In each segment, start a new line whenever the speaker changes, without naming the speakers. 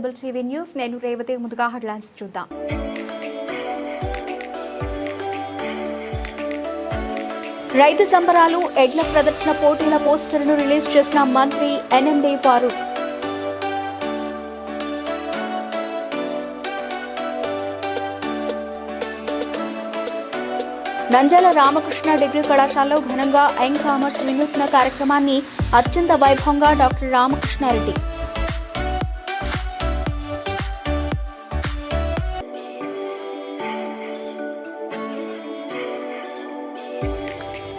Cable TV news. నేను రేవతి ముందుగా headlines చూద్దాం. రైతు సంబరాలు ఎడ్ల ప్రదర్శన పోటీల పోస్టర్ను రిలీజ్ చేసిన మంత్రి ఎన్ఎండి ఫారూక్. నంజాల రామకృష్ణ డిగ్రీ కళాశాలలో ఘనంగా యంగ్ కామర్స్ వినూత్న కార్యక్రమాన్ని అత్యంత వైభవంగా డాక్టర్ రామకృష్ణారెడ్డి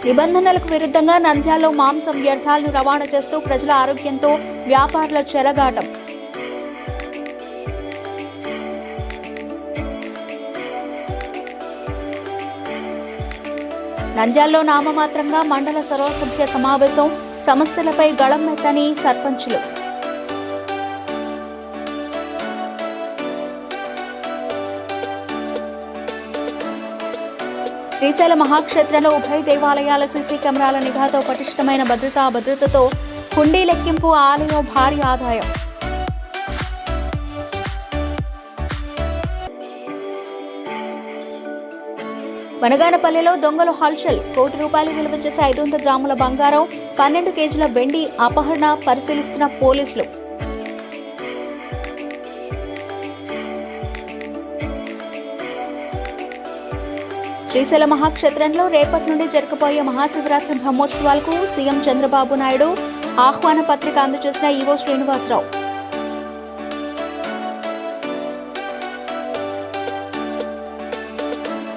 నిబంధనలకు విరుద్ధంగా నంద్యాలలో మాంసం వ్యర్థాలను రవాణా చేస్తూ ప్రజల ఆరోగ్యంతో వ్యాపారుల చెలగాటం. నంద్యాలలో నామమాత్రంగా మండల సర్వసభ్య సమావేశం సమస్యలపై గళం గళమెత్తని సర్పంచులు. శ్రీశైల మహాక్షేత్రంలో ఉభయ దేవాలయాల సీసీ కెమెరాల నిఘాతో పటిష్టమైన భద్రతా భద్రతతో హుండీ లెక్కింపు ఆలయం భారీ ఆదాయం. వనగానపల్లిలో దొంగలు హల్చల్. కోటి రూపాయలు విలువ చేసే ఐదు వందల గ్రాముల బంగారం పన్నెండు కేజీల వెండి అపహరణ పరిశీలిస్తున్న పోలీసులు. శ్రీశైల మహాక్షేత్రంలో రేపటి నుండి జరగబోయే మహాశివరాత్రి బ్రహ్మోత్సవాలకు సీఎం చంద్రబాబు నాయుడు ఆహ్వాన పత్రిక అందజేసిన ఈవో శ్రీనివాసరావు.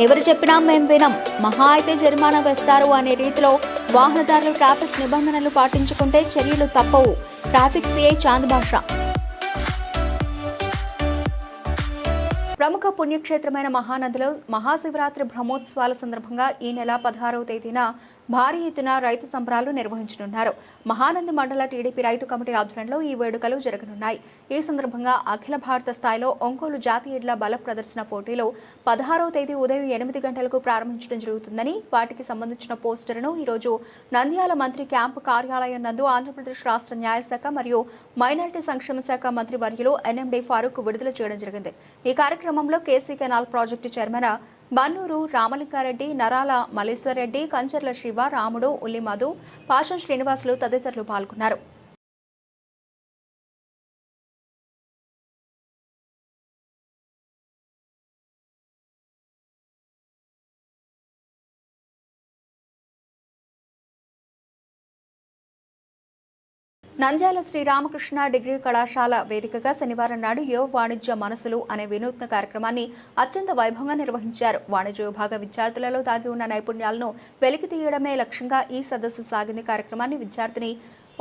ఎవరు చెప్పినా మేం వినం. మహా అయితే జరిమానా వేస్తారు అనే రీతిలో వాహనదారులు ట్రాఫిక్ నిబంధనలు పాటించుకుంటే చర్యలు తప్పవు. ట్రాఫిక్ సిఐ చాంద్ భాష ప్రముఖ పుణ్యక్షేత్రమైన మహానదిలో మహాశివరాత్రి బ్రహ్మోత్సవాల సందర్భంగా ఈ నెల పదహారవ తేదీన భారీ ఎత్తున రైతు సంబరాలు నిర్వహించనున్నారు. మహానంది మండల టీడీపీ రైతు కమిటీ ఆధ్వర్యంలో ఈ వేడుకలు జరగనున్నాయి. ఈ సందర్భంగా అఖిల భారత స్థాయిలో ఒంగోలు జాతీయ ఎడ్ల బల ప్రదర్శన పోటీలో పదహారవ తేదీ ఉదయం ఎనిమిది గంటలకు ప్రారంభించడం జరుగుతుందని వాటికి సంబంధించిన పోస్టర్ను ఈరోజు నంద్యాల మంత్రి క్యాంపు కార్యాలయం నందు ఆంధ్రప్రదేశ్ రాష్ట్ర న్యాయశాఖ మరియు మైనారిటీ సంక్షేమ శాఖ మంత్రి వర్యులు ఎన్ఎండి ఫారూక్ విడుదల చేయడం జరిగింది. ఈ కార్యక్రమంలో KC canal project chairman Bannuru Ramalinga Reddy Narala Malleswara Reddy Kancharla Shiva రాముడు ఉల్లి మధు పాషం శ్రీనివాసులు తదితరులు పాల్గొన్నారు. నంద్యాల శ్రీ రామకృష్ణ డిగ్రీ కళాశాల వేదికగా శనివారం నాడు యువ వాణిజ్య మనసులు అనే వినూత్న కార్యక్రమాన్ని అత్యంత వైభవంగా నిర్వహించారు. వాణిజ్య విభాగ విద్యార్థులలో దాగి ఉన్న నైపుణ్యాలను వెలికి తీయడమే లక్ష్యంగా ఈ సదస్సు సాగింది కార్యక్రమాన్ని విద్యార్థిని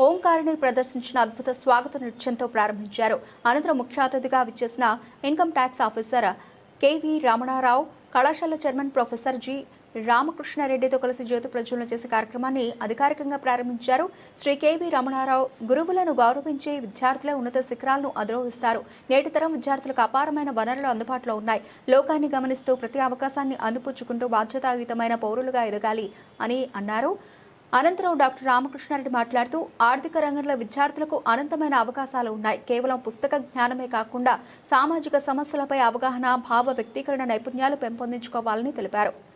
ఓంకారిని ప్రదర్శించిన అద్భుత స్వాగత నృత్యంతో ప్రారంభించారు. అనంతరం ముఖ్య అతిథిగా విచ్చేసిన income tax officer KV Ramana Rao కళాశాల చైర్మన్ ప్రొఫెసర్ జి రామకృష్ణారెడ్డితో కలిసి జ్యోతి ప్రజ్వలన చేసే కార్యక్రమాన్ని అధికారికంగా ప్రారంభించారు. శ్రీ కేవీ రమణారావు గురువులను గౌరవించి విద్యార్థుల ఉన్నత శిఖరాలను అధిరోహిస్తారు. నేటి తరం విద్యార్థులకు అపారమైన వనరులు అందుబాటులో ఉన్నాయి. లోకాన్ని గమనిస్తూ ప్రతి అవకాశాన్ని అందిపుచ్చుకుంటూ బాధ్యతాయుతమైన పౌరులుగా ఎదగాలి అని అన్నారు. అనంతరం డాక్టర్ రామకృష్ణారెడ్డి మాట్లాడుతూ ఆర్థిక రంగంలో విద్యార్థులకు అనంతమైన అవకాశాలు ఉన్నాయి. కేవలం పుస్తక జ్ఞానమే కాకుండా సామాజిక సమస్యలపై అవగాహన భావ వ్యక్తీకరణ నైపుణ్యాలు పెంపొందించుకోవాలని తెలిపారు.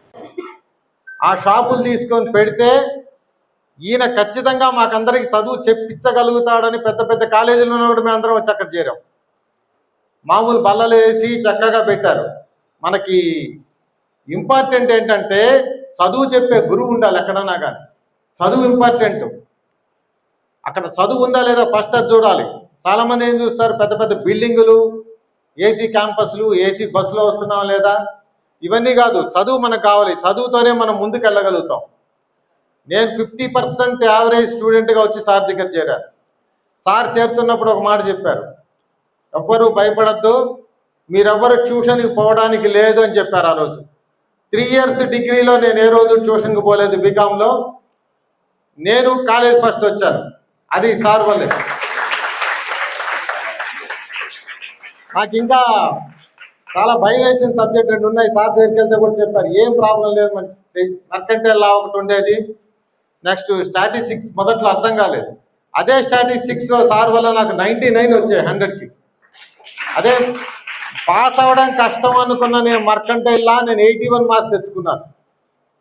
ఆ షాపులు తీసుకొని పెడితే ఈయన ఖచ్చితంగా మాకందరికి చదువు చెప్పించగలుగుతాడని పెద్ద పెద్ద కాలేజీలో కూడా మేము అందరం వచ్చి అక్కడ చేరాం. మామూలు బల్లలు వేసి చక్కగా పెట్టారు. మనకి ఇంపార్టెంట్ ఏంటంటే చదువు చెప్పే గురువు ఉండాలి ఎక్కడన్నా కానీ. చదువు ఇంపార్టెంట్. అక్కడ చదువు ఉందా లేదా ఫస్ట్ అది చూడాలి. చాలామంది ఏం చూస్తారు? పెద్ద పెద్ద బిల్డింగులు ఏసీ క్యాంపస్లు ఏసీ బస్సులో వస్తున్నాం లేదా? ఇవన్నీ కాదు చదువు మనకు కావాలి. చదువుతోనే మనం ముందుకు వెళ్ళగలుగుతాం నేను ఫిఫ్టీ పర్సెంట్ యావరేజ్ స్టూడెంట్గా వచ్చి సార్ దగ్గర చేరాను. సార్ చేరుతున్నప్పుడు ఒక మాట చెప్పారు. ఎవ్వరూ భయపడద్దు మీరెవ్వరు ట్యూషన్కి పోవడానికి లేదు అని చెప్పారు ఆ రోజు. త్రీ ఇయర్స్ డిగ్రీలో నేను ఏ రోజు ట్యూషన్కి పోలేదు బీకామ్లో. నేను కాలేజ్ ఫస్ట్ వచ్చాను. అది సార్ వల్లే. నాకు ఇంకా చాలా భయం వేసిన సబ్జెక్ట్ రెండు ఉన్నాయి. సార్ దగ్గరికి వెళ్తే కూడా చెప్పారు. ఏం ప్రాబ్లం లేదు మనకి మర్కంటైల్ లా ఒకటి ఉండేది. నెక్స్ట్ స్టాటిస్టిక్స్ మొదట్లో అర్థం కాలేదు. అదే స్టాటిస్టిక్స్లో సార్ వల్ల నాకు నైంటీ నైన్ వచ్చాయి హండ్రెడ్కి. అదే పాస్ అవడం కష్టం అనుకున్న నేను మర్కంటైల్లా నేను ఎయిటీ వన్ మార్క్స్ తెచ్చుకున్నాను.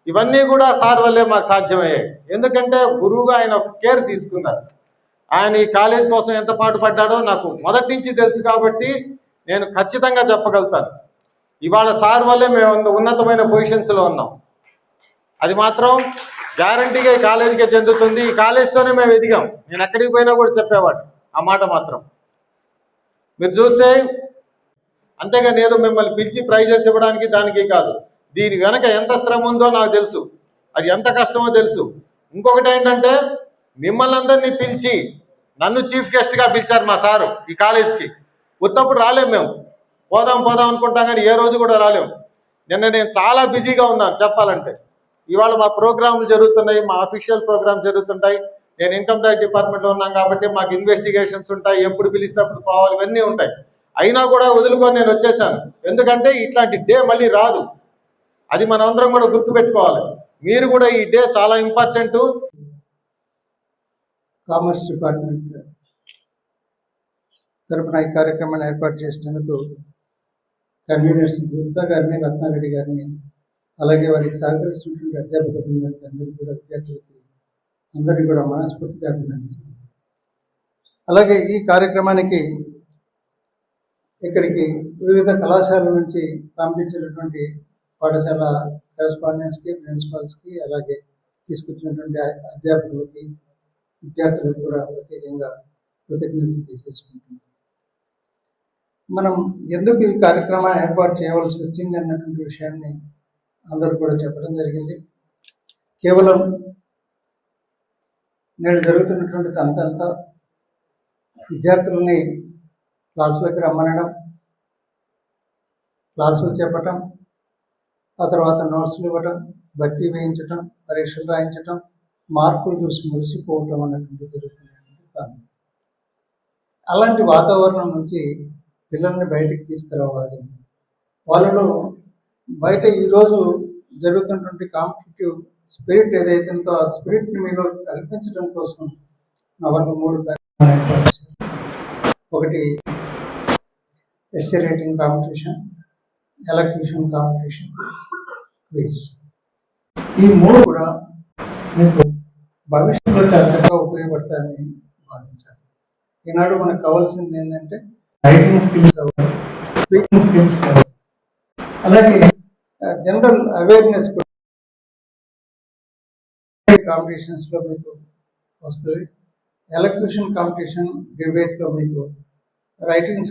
ఇవన్నీ కూడా సార్ వల్లే మాకు సాధ్యమయ్యాయి. ఎందుకంటే గురువుగా ఆయన ఒక కేర్ తీసుకున్నారు. ఆయన ఈ కాలేజ్ కోసం ఎంత పాటు పడ్డాడో నాకు మొదటి నుంచి తెలుసు కాబట్టి నేను ఖచ్చితంగా చెప్పగలుగుతాను. ఇవాళ సార్ వల్లే మేము ఉన్నతమైన పొజిషన్స్లో ఉన్నాం. అది మాత్రం గ్యారంటీగా ఈ కాలేజీకే చెందుతుంది. ఈ కాలేజ్తోనే మేము ఎదిగాం. నేను ఎక్కడికి పోయినా కూడా చెప్పేవాడు. ఆ మాట మాత్రం. మీరు చూస్తే అంతేగాని ఏదో మిమ్మల్ని పిలిచి ప్రైజెస్ ఇవ్వడానికి దానికి కాదు. దీని వెనక ఎంత శ్రమ ఉందో నాకు తెలుసు. అది ఎంత కష్టమో తెలుసు. ఇంకొకటి ఏంటంటే మిమ్మల్ని అందరినీ పిలిచి నన్ను చీఫ్ గెస్ట్గా పిలిచారు మా సారు ఈ కాలేజ్కి ఉత్తప్పుడు రాలేం మేము. పోదాం పోదాం అనుకుంటాం కానీ ఏ రోజు కూడా రాలేము నిన్న నేను చాలా బిజీగా ఉన్నాను చెప్పాలంటే. ఇవాళ మా ప్రోగ్రాంలు జరుగుతున్నాయి మా అఫీషియల్ ప్రోగ్రామ్ జరుగుతుంటాయి. నేను ఇన్కమ్ ట్యాక్స్ డిపార్ట్మెంట్లో ఉన్నాం కాబట్టి మాకు ఇన్వెస్టిగేషన్స్ ఉంటాయి ఎప్పుడు పిలిస్తే అప్పుడు పోవాలి ఇవన్నీ ఉంటాయి. అయినా కూడా వదులుకొని నేను వచ్చేసాను. ఎందుకంటే ఇట్లాంటి డే మళ్ళీ రాదు. అది మనందరం కూడా గుర్తుపెట్టుకోవాలి. మీరు కూడా ఈ డే చాలా ఇంపార్టెంట్
కామర్స్ డిపార్ట్మెంట్ తరపున ఈ కార్యక్రమాన్ని ఏర్పాటు చేసినందుకు కన్వీనర్స్ గుప్తా గారిని రత్నారెడ్డి గారిని అలాగే వారికి సహకరిస్తున్నటువంటి అధ్యాపక బృందానికి అందరికీ కూడా విద్యార్థులకి అందరికీ కూడా మనస్ఫూర్తిగా అభినందిస్తున్నాను. అలాగే ఈ కార్యక్రమానికి ఇక్కడికి వివిధ కళాశాల నుంచి పంపించినటువంటి పాఠశాల కరెస్పాండెంట్స్కి ప్రిన్సిపాల్స్కి అలాగే తీసుకొచ్చినటువంటి అధ్యాపకులకి విద్యార్థులకు కూడా ప్రత్యేకంగా కృతజ్ఞతలు తెలియజేసుకుంటున్నాను. మనం ఎందుకు ఈ కార్యక్రమాన్ని ఏర్పాటు చేయవలసి వచ్చింది అన్నటువంటి విషయాన్ని అందరూ కూడా చెప్పడం జరిగింది. కేవలం నేడు జరుగుతున్నటువంటి అంతంతా విద్యార్థులని క్లాసులోకి రమ్మనడం క్లాసులు చెప్పటం ఆ తర్వాత నోట్స్లు ఇవ్వటం బట్టి వేయించటం పరీక్షలు రాయించటం మార్కులు చూసి మురిసిపోవటం అన్నటువంటి జరుగుతున్నటువంటి అలాంటి వాతావరణం నుంచి పిల్లల్ని బయటకు తీసుకురావాలి. వాళ్ళలో బయట ఈరోజు జరుగుతున్నటువంటి కాంపిటేటివ్ స్పిరిట్ ఏదైతే ఉందో ఆ స్పిరిట్ని మీలో కల్పించడం కోసం నా వాళ్ళు మూడు ఒకటి essay writing competition elocution competition quiz ఈ మూడు కూడా మీకు భవిష్యత్తులో చాలా చక్కగా ఉపయోగపడతాయని భావించాలి. ఈనాడు మనకు కావాల్సింది ఏంటంటే రైటింగ్ స్కిల్స్ స్పీకింగ్ స్కిల్స్ అలాగే జనరల్ అవేర్నెస్ కూడా కాంపిటీషన్స్లో మీకు వస్తుంది. ఎలక్ట్రిషన్ కాంపిటీషన్ డిబేట్లో మీకు రైటింగ్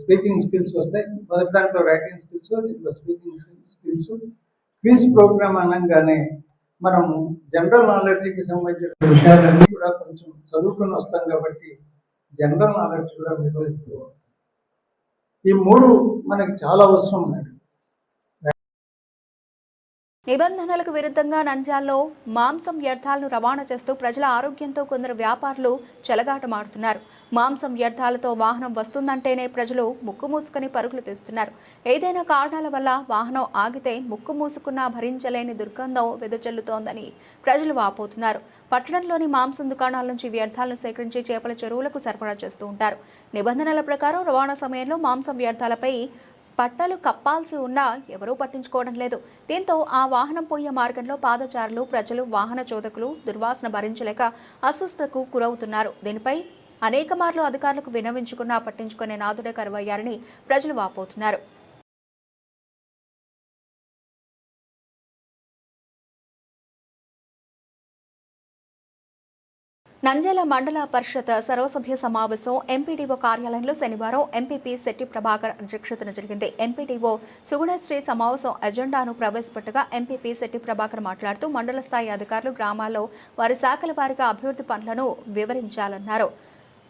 స్పీకింగ్ స్కిల్స్ వస్తాయి. మొదటి దాంట్లో రైటింగ్ స్కిల్స్ దీంట్లో స్పీకింగ్ స్కిల్స్ క్విజ్ ప్రోగ్రామ్ అనగానే మనం జనరల్ నాలెడ్జ్కి సంబంధించిన విషయాలన్నీ కూడా కొంచెం చదువుకొని వస్తాం కాబట్టి జనరల్ నాలెడ్జ్ కూడా మీరు ఎక్కువ ఈ మూడు మనకి చాలా అవసరం ఉన్నాయి
నిబంధనలకు విరుద్ధంగా నంద్యాలలో మాంసం వ్యర్థాలను రవాణా చేస్తూ ప్రజల ఆరోగ్యంతో కొందరు వ్యాపారులు చెలగాటమాడుతున్నారు. మాంసం వ్యర్థాలతో వాహనం వస్తుందంటేనే ప్రజలు ముక్కు మూసుకొని పరుగులు తీస్తున్నారు. ఏదైనా కారణాల వల్ల వాహనం ఆగితే ముక్కు మూసుకున్నా భరించలేని దుర్గంధం వెదజల్లుతోందని ప్రజలు వాపోతున్నారు. పట్టణంలోని మాంసం దుకాణాల నుంచి వ్యర్థాలను సేకరించి చేపల చెరువులకు సరఫరా చేస్తూ ఉంటారు. నిబంధనల ప్రకారం రవాణా సమయంలో మాంసం వ్యర్థాలపై పట్టాలు కప్పాల్సి ఉన్నా ఎవరూ పట్టించుకోవడం లేదు. దీంతో ఆ వాహనం పోయే మార్గంలో పాదచారులు ప్రజలు వాహన చోదకులు దుర్వాసన భరించలేక అస్వస్థతకు గురవుతున్నారు. దీనిపై అనేక మార్లు అధికారులకు వినవించుకున్నా పట్టించుకునే నాదుడే కరువయ్యారని ప్రజలు వాపోతున్నారు. నంద్యాల మండల పరిషత్ సర్వసభ్య సమావేశం ఎంపీడీఓ కార్యాలయంలో శనివారం ఎంపీపీ శెట్టి ప్రభాకర్ అధ్యక్షతన జరిగింది. ఎంపీడీఓ సుగుణశ్రీ సమావేశం ఎజెండాను ప్రవేశపెట్టగా ఎంపీపీ శెట్టి ప్రభాకర్ మాట్లాడుతూ మండల స్థాయి అధికారులు గ్రామాల్లో వారి శాఖల వారిగా అభివృద్ధి పనులను వివరించాలన్నారు.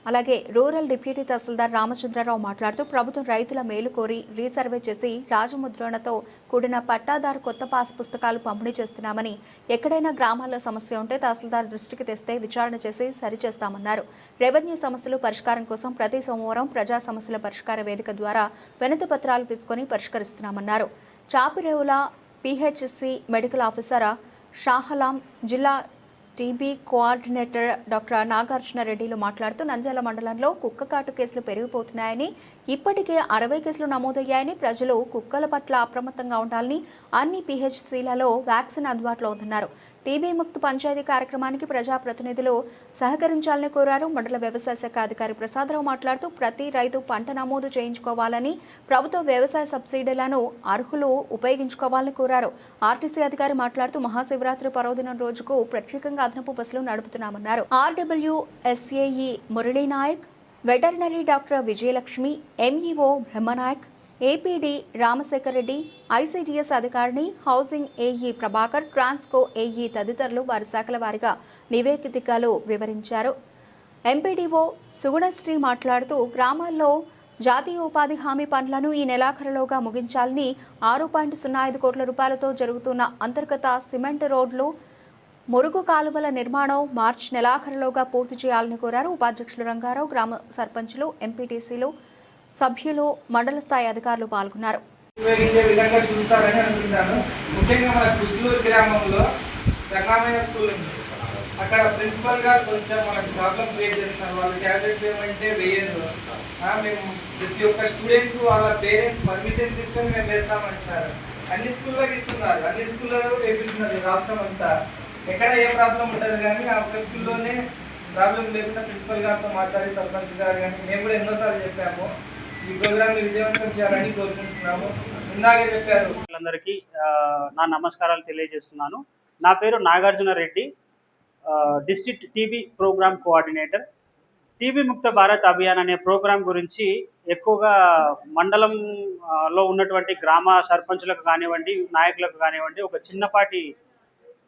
అలాగే రూరల్ డిప్యూటీ తహసీల్దార్ రామచంద్రరావు మాట్లాడుతూ ప్రభుత్వం రైతుల మేలు కోరి రీసర్వే చేసి రాజముద్రణతో కూడిన పట్టాదారు కొత్త పాస్ పుస్తకాలు పంపిణీ చేస్తున్నామని ఎక్కడైనా గ్రామాల్లో సమస్య ఉంటే తహసీల్దార్ దృష్టికి తెస్తే విచారణ చేసి సరిచేస్తామన్నారు. రెవెన్యూ సమస్యలు పరిష్కారం కోసం ప్రతి సోమవారం ప్రజా సమస్యల పరిష్కార వేదిక ద్వారా వినతి పత్రాలు తీసుకుని పరిష్కరిస్తున్నామన్నారు. Chapirevula PHC medical officer Shahalam జిల్లా టీబీ కోఆర్డినేటర్ డాక్టర్ నాగార్జున రెడ్డిలు మాట్లాడుతూ నంద్యాల మండలంలో కుక్క కాటు కేసులు పెరిగిపోతున్నాయని ఇప్పటికే అరవై కేసులు నమోదయ్యాయని ప్రజలు కుక్కల పట్ల అప్రమత్తంగా ఉండాలని అన్ని పీహెచ్సీలలో వ్యాక్సిన్ అందుబాటులో ఉందన్నారు. టీబీ ముక్త్ పంచాయతీ కార్యక్రమానికి ప్రజాప్రతినిధులు సహకరించాలని కోరారు. మండల వ్యవసాయ శాఖ అధికారి ప్రసాదరావు మాట్లాడుతూ ప్రతి రైతు పంట నమోదు చేయించుకోవాలని ప్రభుత్వ వ్యవసాయ సబ్సిడీలను అర్హులు ఉపయోగించుకోవాలని కోరారు. ఆర్టీసీ అధికారి మాట్లాడుతూ మహాశివరాత్రి పర్వదినం రోజుకు ప్రత్యేకంగా అదనపు బస్సులు నడుపుతున్నామన్నారు. RW SAE Muralinayak veterinary doctor Vijayalakshmi MEO Brahmanayak APD Ramasekhar Reddy ICDS అధికారిని housing AE Prabhakar Transco AE తదితరులు వారి శాఖల వారిగా నివేదికలు వివరించారు. ఎంపీడీఓ సుగుణశ్రీ మాట్లాడుతూ గ్రామాల్లో జాతీయ ఉపాధి హామీ పనులను ఈ నెలాఖరులోగా ముగించాలని ఆరు పాయింట్ సున్నా ఐదు కోట్ల రూపాయలతో జరుగుతున్న అంతర్గత సిమెంట్ రోడ్లు మురుగు కాలువల నిర్మాణం మార్చి నెలాఖరులోగా పూర్తి చేయాలని కోరారు. ఉపాధ్యక్షులు రంగారావు గ్రామ సర్పంచులు ఎంపీటీసీలు సభ్యులు మండల స్థాయి అధికారులు పాల్గొన్నారు.
ఉపయోగించే విధంగా చూస్తారని అనుకుంటాను. ముఖ్యంగా మన కుస్లూరు గ్రామంలో రంగామయ్య స్కూల్ ఉంది. అక్కడ ప్రిన్సిపల్ గారు కొంచెం మనకు ప్రాబ్లం క్రియేట్ చేస్తున్నారు. వాళ్ళ ట్యాబ్లెట్స్ ఏమంటే వేయరు. మేము ప్రతి ఒక్క స్టూడెంట్ వాళ్ళ పేరెంట్స్ పర్మిషన్ తీసుకొని మేము వేస్తామంటున్నారు. అన్ని స్కూల్లో ఇస్తున్నారు. అన్ని స్కూల్లో వేపిస్తున్నారు రాష్ట్రం అంతా. ఎక్కడ ఏ ప్రాబ్లం ఉండదు కానీ ఆ ఒక్క స్కూల్లోనే ప్రాబ్లం లేకుండా ప్రిన్సిపల్ గారితో మాట్లాడి సర్పంచ్ గారు కానీ మేము కూడా ఎన్నోసార్లు చెప్పాము. ఈ విజయవంతం చేయాలని కోరుకుంటున్నాము. ఇందాకే చెప్పారు.
అందరికీ నా నమస్కారాలు తెలియజేస్తున్నాను. నా పేరు Nagarjuna Reddy district TB program coordinator. TB Mukt Bharat Abhiyan అనే ప్రోగ్రాం గురించి ఎక్కువగా మండలంలో ఉన్నటువంటి గ్రామ సర్పంచులకు కానివ్వండి నాయకులకు కానివ్వండి ఒక చిన్నపాటి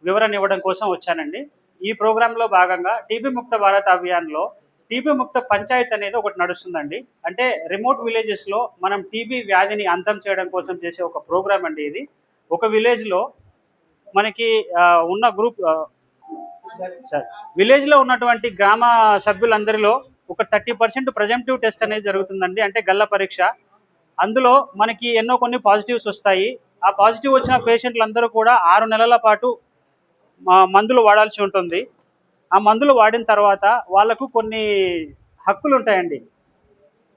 వివరణ ఇవ్వడం కోసం వచ్చానండి. ఈ ప్రోగ్రాంలో భాగంగా టీబీ ముక్త భారత్ అభియాన్లో టీబీ ముక్త పంచాయత్ అనేది ఒకటి నడుస్తుందండి. అంటే రిమోట్ విలేజెస్లో మనం టీబీ వ్యాధిని అంతం చేయడం కోసం చేసే ఒక ప్రోగ్రామ్ అండి ఇది. ఒక విలేజ్లో మనకి ఉన్న గ్రూప్ విలేజ్లో ఉన్నటువంటి గ్రామ సభ్యులందరిలో ఒక థర్టీ పర్సెంట్ ప్రజెంటివ్ టెస్ట్ అనేది జరుగుతుందండి. అంటే గల్ల పరీక్ష. అందులో మనకి ఎన్నో కొన్ని పాజిటివ్స్ వస్తాయి. ఆ పాజిటివ్ వచ్చిన పేషెంట్లందరూ కూడా ఆరు నెలల పాటు మందులు వాడాల్సి ఉంటుంది. ఆ మందులు వాడిన తర్వాత వాళ్ళకు కొన్ని హక్కులు ఉంటాయండి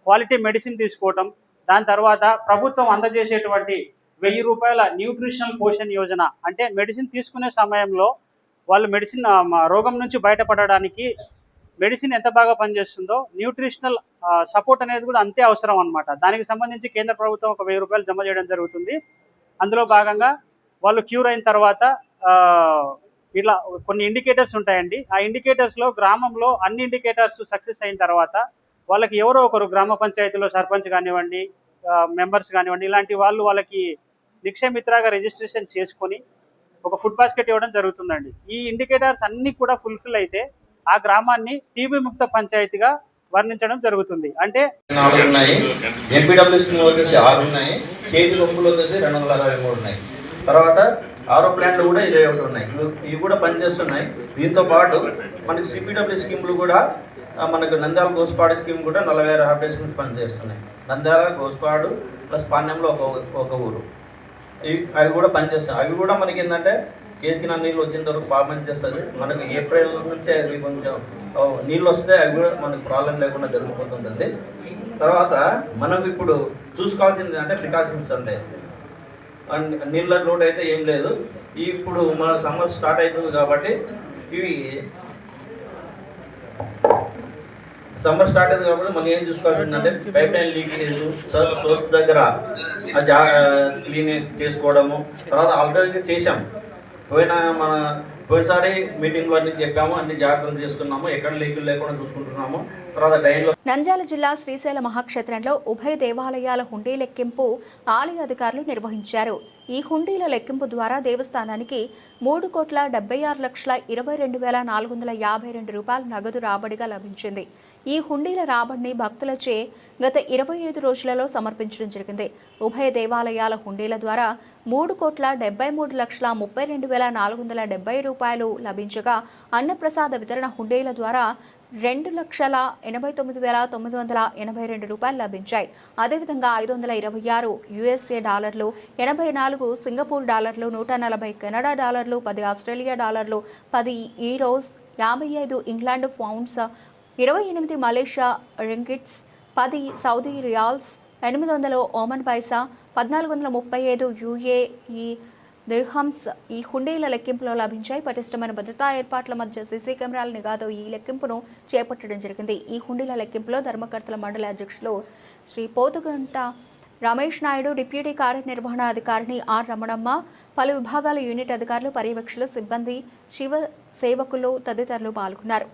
క్వాలిటీ మెడిసిన్ తీసుకోవటం దాని తర్వాత ప్రభుత్వం అందజేసేటువంటి వెయ్యి రూపాయల న్యూట్రిషనల్ పోషన్ యోజన అంటే మెడిసిన్ తీసుకునే సమయంలో వాళ్ళు మెడిసిన్ రోగం నుంచి బయటపడడానికి మెడిసిన్ ఎంత బాగా పనిచేస్తుందో న్యూట్రిషనల్ సపోర్ట్ అనేది కూడా అంతే అవసరం అనమాట దానికి సంబంధించి కేంద్ర ప్రభుత్వం ఒక వెయ్యి రూపాయలు జమ చేయడం జరుగుతుంది. అందులో భాగంగా వాళ్ళు క్యూర్ అయిన తర్వాత ఇట్లా కొన్ని ఇండికేటర్స్ ఉంటాయండి. ఆ ఇండికేటర్స్లో గ్రామంలో అన్ని ఇండికేటర్స్ సక్సెస్ అయిన తర్వాత వాళ్ళకి ఎవరో ఒకరు గ్రామ పంచాయతీలో సర్పంచ్ కానివ్వండి మెంబర్స్ కానివ్వండి ఇలాంటి వాళ్ళు వాళ్ళకి నిక్షయమిత్రగా రిజిస్ట్రేషన్ చేసుకొని ఒక ఫుడ్ బాస్కెట్ ఇవ్వడం జరుగుతుందండి. ఈ ఇండికేటర్స్ అన్ని కూడా ఫుల్ఫిల్ అయితే ఆ గ్రామాన్ని టీబీ ముక్త పంచాయతీగా వర్ణించడం జరుగుతుంది. అంటే
ఉన్నాయి. వచ్చేసి ఆరు ఉన్నాయి. చేతి లొంపులు వచ్చేసి రెండు వందల అరవై మూడు ఉన్నాయి. తర్వాత ఆరో ప్లాంట్లు కూడా ఇరవై ఒకటి ఉన్నాయి ఇవి- కూడా పనిచేస్తున్నాయి. దీంతో పాటు మనకి సిపిడబ్ల్యూ స్కీమ్లు కూడా మనకు నంద్యాల గోస్పాడు స్కీమ్ కూడా నలభై ఆరు హాఫ్ డే స్కీమ్స్ పనిచేస్తున్నాయి. నంద్యాల గోస్పాడు ప్లస్ పాణ్యంలో ఒక ఒక ఊరు. ఇవి అవి కూడా పనిచేస్తాయి అవి కూడా మనకి ఏంటంటే కేసుకి నా నీళ్ళు వచ్చిన వరకు బాగా పనిచేస్తుంది. మనకు ఏప్రిల్ నుంచే అవి కొంచెం నీళ్ళు వస్తే అవి కూడా మనకు ప్రాబ్లం లేకుండా జరిగిపోతుంటుంది. తర్వాత మనకు ఇప్పుడు చూసుకోవాల్సింది అంటే ప్రికాషన్స్ అంతే నీళ్ళ లోడ్ అయితే ఏం లేదు. ఇప్పుడు మన సమ్మర్ స్టార్ట్ అవుతుంది కాబట్టి ఇవి సమ్మర్ స్టార్ట్ అయింది కాబట్టి మనం ఏం చూసుకోవాల్సిందంటే పైప్ లైన్ లీకేజ్ సోర్స్ దగ్గర ఆ క్లీన్ చేసుకోవడము. తర్వాత ఆల్రెడీ చేసాం పోయిన మన పోయినసారి మీటింగ్లో అన్ని చెప్పాము అన్ని జాగ్రత్తలు చేసుకున్నాము ఎక్కడ లీకులు లేకుండా చూసుకుంటున్నాము. తర్వాత ట్రైన్లో
నంద్యాల జిల్లా శ్రీశైల మహాక్షేత్రంలో ఉభయ దేవాలయాల హుండీ లెక్కింపు ఆలయ అధికారులు నిర్వహించారు. ఈ హుండీల లెక్కింపు ద్వారా దేవస్థానానికి మూడు కోట్ల డెబ్బై ఆరు లక్షల ఇరవై రెండు వేల నాలుగు వందల యాభై రెండు రూపాయల నగదు రాబడిగా లభించింది. ఈ హుండీల రాబడిని భక్తులచే గత ఇరవై ఐదు రోజులలో సమర్పించడం జరిగింది. ఉభయ దేవాలయాల హుండీల ద్వారా మూడు కోట్ల డెబ్బై మూడు లక్షల ముప్పై రెండు వేల నాలుగు వందల డెబ్బై రూపాయలు లభించగా అన్నప్రసాద వితరణ హుండీల ద్వారా రెండు లక్షల ఎనభై తొమ్మిది వేల తొమ్మిది వందల ఎనభై రెండు రూపాయలు లభించాయి. అదేవిధంగా ఐదు వందల ఇరవై ఆరు యుఎస్ఏ డాలర్లు ఎనభై నాలుగు సింగపూర్ డాలర్లు నూట నలభై కెనడా డాలర్లు పది ఆస్ట్రేలియా డాలర్లు పది ఈరోస్ యాభై ఐదు ఇంగ్లాండ్ పౌండ్స్ ఇరవై ఎనిమిది మలేషియా రింగిట్స్ పది సౌదీ రియాల్స్ ఎనిమిది వందల ఓమన్ పైసా పద్నాలుగు వందల ముప్పై ఐదు యుఏఈ దిర్హమ్స్ ఈ హుండీల లెక్కింపులో లభించాయి. పటిష్టమైన భద్రతా ఏర్పాట్ల మధ్య సీసీ కెమెరాల నిఘాతో ఈ లెక్కింపును చేపట్టడం జరిగింది. ఈ హుండీల లెక్కింపులో ధర్మకర్తల మండలి అధ్యక్షులు శ్రీ పోతుగంట రమేష్ నాయుడు డిప్యూటీ కార్యనిర్వహణ అధికారిని ఆర్ రమణమ్మ పలు విభాగాల యూనిట్ అధికారులు పర్యవేక్షకులు సిబ్బంది శివ సేవకులు తదితరులు పాల్గొన్నారు.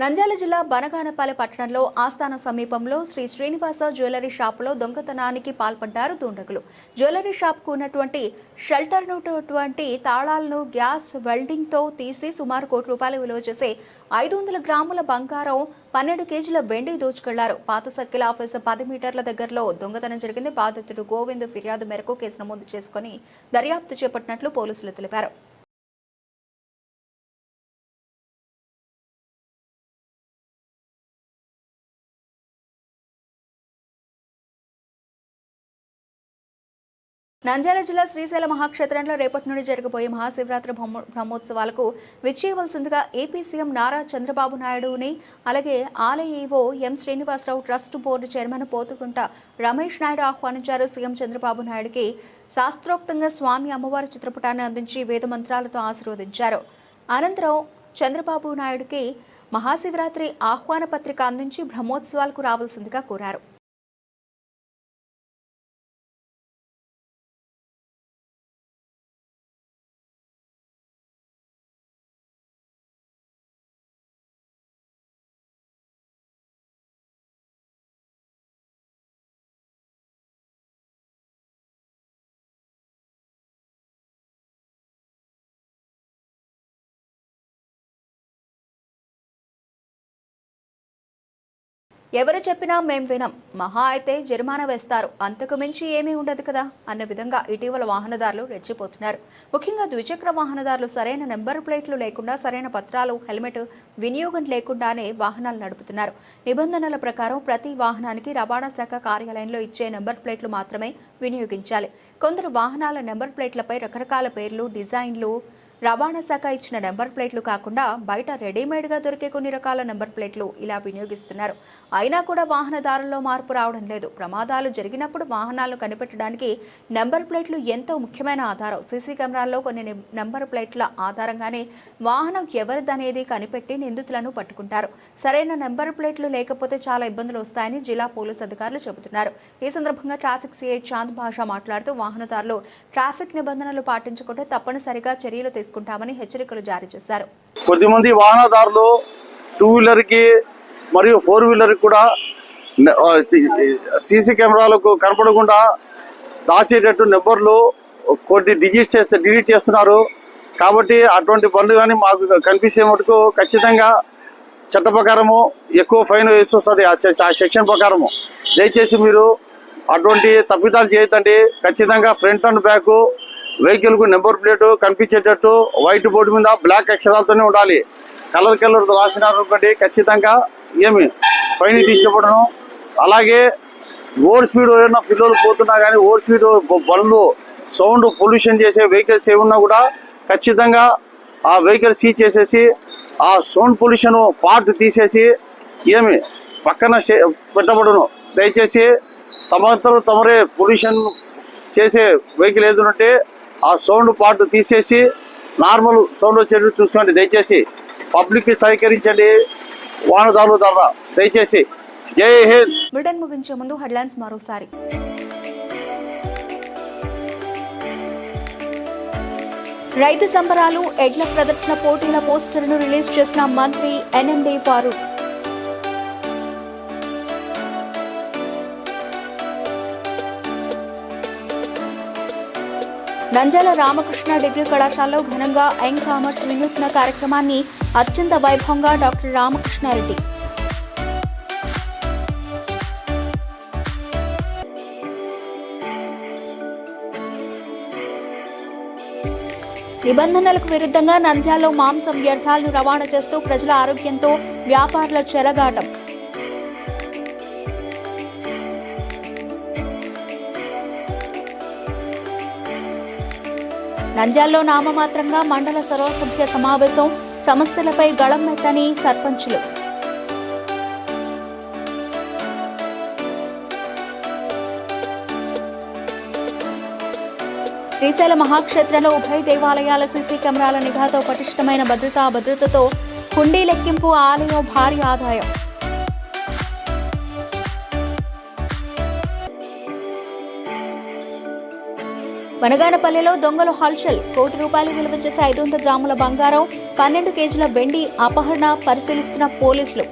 నంద్యాల జిల్లా బనగానపల్లి పట్టణంలో ఆస్థాన సమీపంలో శ్రీ శ్రీనివాస జ్యువెలరీ షాపులో దొంగతనానికి పాల్పడ్డారు దుండగులు. జ్యువెలరీ షాప్కు ఉన్నటువంటి షెల్టర్ ఉన్నటువంటి తాళాలను గ్యాస్ వెల్డింగ్తో తీసి సుమారు కోటి రూపాయలు విలువ చేసే ఐదు వందల గ్రాముల బంగారం పన్నెండు కేజీల వెండి దోచుకెళ్ళారు. పాత సర్కిల్ ఆఫీసు పది మీటర్ల దగ్గరలో దొంగతనం జరిగింది. బాధితుడు గోవింద్ ఫిర్యాదు మేరకు కేసు నమోదు చేసుకుని దర్యాప్తు చేపట్టినట్లు పోలీసులు తెలిపారు. నంద్యాల జిల్లా శ్రీశైల మహాక్షేత్రంలో రేపటి నుండి జరగబోయే మహాశివరాత్రి బ్రహ్మ- బ్రహ్మోత్సవాలకు విచ్చేయవలసిందిగా ఏపీ సీఎం నారా చంద్రబాబు నాయుడుని అలాగే ఆలయ EO M Srinivasarao trust board chairman Pothukunta Ramesh Naidu ఆహ్వానించారు సీఎం చంద్రబాబు నాయుడుకి. శాస్త్రోక్తంగా స్వామి అమ్మవారి చిత్రపటాన్ని అందించి వేద మంత్రాలతో ఆశీర్వదించారు. అనంతరం చంద్రబాబు నాయుడుకి మహాశివరాత్రి ఆహ్వాన పత్రిక అందించి బ్రహ్మోత్సవాలకు రావాల్సిందిగా కోరారు. ఎవరు చెప్పినా మేం వినం. మహా అయితే జరిమానా వేస్తారు. అంతకు మించి ఏమీ ఉండదు కదా? అన్న విధంగా ఇటీవల వాహనదారులు రెచ్చిపోతున్నారు. ముఖ్యంగా ద్విచక్ర వాహనదారులు సరైన నెంబర్ ప్లేట్లు లేకుండా సరైన పత్రాలు హెల్మెట్ వినియోగం లేకుండానే వాహనాలు నడుపుతున్నారు. నిబంధనల ప్రకారం ప్రతి వాహనానికి రవాణా శాఖ కార్యాలయంలో ఇచ్చే నెంబర్ ప్లేట్లు మాత్రమే వినియోగించాలి. కొందరు వాహనాల నెంబర్ ప్లేట్లపై రకరకాల పేర్లు డిజైన్లు రవాణా శాఖ ఇచ్చిన నెంబర్ ప్లేట్లు కాకుండా బయట రెడీమేడ్గా దొరికే కొన్ని రకాల నెంబర్ ప్లేట్లు ఇలా వినియోగిస్తున్నారు. అయినా కూడా వాహనదారుల్లో మార్పు రావడం లేదు. ప్రమాదాలు జరిగినప్పుడు వాహనాలను కనిపెట్టడానికి నెంబర్ ప్లేట్లు ఎంతో ముఖ్యమైన ఆధారం. సీసీ కెమెరాల్లో కొన్ని నెంబర్ ప్లేట్ల ఆధారంగానే వాహనం ఎవరిదనేది కనిపెట్టి నిందితులను పట్టుకుంటారు. సరైన నెంబర్ ప్లేట్లు లేకపోతే చాలా ఇబ్బందులు వస్తాయని జిల్లా పోలీసు అధికారులు చెబుతున్నారు. ఈ సందర్భంగా ట్రాఫిక్ సీఐ చాంద్ భాష మాట్లాడుతూ వాహనదారులు ట్రాఫిక్ నిబంధనలు పాటించకుండా తప్పనిసరిగా చర్యలు తీసుకుంటామని హెచ్చరికలు జారీ చేశారు.
కొద్దిమంది వాహనదారులు టూ వీలర్కి మరియు ఫోర్ వీలర్ కూడా సీసీ కెమెరాలకు కనపడకుండా దాచేటట్టు నెంబర్లు కొన్ని డిజిట్ చేస్తే డిలీట్ చేస్తున్నారు. కాబట్టి అటువంటి పనులు కానీ మాకు కనిపిస్తే మటుకు ఖచ్చితంగా చట్ట ప్రకారము ఎక్కువ ఫైన్ వేసి ఆ ఆ సెక్షన్ ప్రకారము. దయచేసి మీరు అటువంటి తప్పిదాలు చేయొద్దండి. ఖచ్చితంగా ఫ్రంట్ అండ్ బ్యాక్ వెహికల్కు నెంబర్ ప్లేట్ కనిపించేటట్టు వైట్ బోర్డు మీద బ్లాక్ అక్షరాలతోనే ఉండాలి. కలర్ కలర్ రాసిన ఒకటి ఖచ్చితంగా ఏమి ఫైన్ ఇచ్చబడను అలాగే ఓవర్ స్పీడ్ ఏమైనా పిల్లలు పోతున్నా కానీ ఓవర్ స్పీడ్ బండ్లు సౌండ్ పొల్యూషన్ చేసే వెహికల్స్ ఏమున్నా కూడా ఖచ్చితంగా ఆ వెహికల్ సీజ్ చేసేసి ఆ సౌండ్ పొల్యూషన్ పార్ట్ తీసేసి ఏమి పక్కన పెట్టబడును. దయచేసి తమ తమరే పొల్యూషన్ చేసే వెహికల్ ఏదంటే ఆ సౌండ్ పార్ట్ తీసేసి నార్మల్ సౌండ్ వచ్చేటట్టు చూసుకోండి. దయచేసి పబ్లిక్కి సహకరించండి. వానదారు ద్వారా దయచేసి జై హింద్.
బ్రిటన్ ముగించే ముందు హెడ్లైన్స్ మరోసారి. రైతు సంబరాలు ఎడ్ల ప్రదర్శన పోటీల పోస్టర్ను రిలీజ్ చేసిన మంత్రి ఎన్ఎండి ఫారూక్. నంజాల రామకృష్ణ డిగ్రీ కళాశాలలో ఘనంగా యంగ్ కామర్స్ వినూత్న కార్యక్రమాన్ని అత్యంత వైభవంగా డాక్టర్ రామకృష్ణారెడ్డి నిబంధనలకు విరుద్ధంగా నంద్యాలలో మాంసం వ్యర్థాలను రవాణా చేస్తూ ప్రజల ఆరోగ్యంతో వ్యాపారుల చెలగాటం. నంజాల్లో నామమాత్రంగా మండల సర్వసభ్య సమావేశం సమస్యలపై గళమెత్తని సర్పంచులు. శ్రీశైల మహాక్షేత్రంలో ఉభయ దేవాలయాల సీసీ కెమెరాల నిఘాతో పటిష్టమైన భద్రతా భద్రతతో హుండీ లెక్కింపు ఆలయం భారీ ఆదాయం. వనగానపల్లిలో దొంగలు హల్చల్. కోటి రూపాయలు విలువ చేసే ఐదు వందల గ్రాముల బంగారం పన్నెండు కేజీల వెండి అపహరణ పరిశీలిస్తున్న పోలీసులు.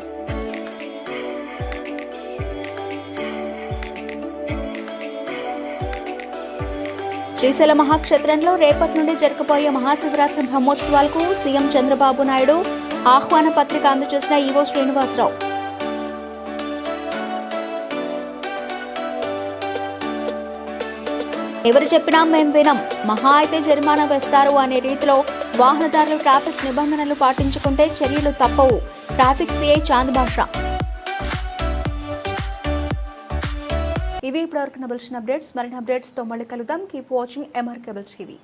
శ్రీశైల మహాక్షేత్రంలో రేపటి నుండి జరగబోయే మహాశివరాత్రి బ్రహ్మోత్సవాలకు సీఎం చంద్రబాబు నాయుడు ఆహ్వాన పత్రిక అందజేసిన ఈవో శ్రీనివాసరావు. ఎవరు చెప్పినా మేం వినం. మహా అయితే జరిమానా వేస్తారు అనే రీతిలో వాహనదారులు ట్రాఫిక్ నిబంధనలు పాటించుకుంటే చర్యలు తప్పవు. ట్రాఫిక్ సిఐ చాంద్ భాష ఇవి ఇప్పటివరకు నబుల్సిన అప్డేట్స్. మరిన్ని అప్డేట్స్తో మళ్ళీ కలుద్దాం. Keep watching MR cable TV.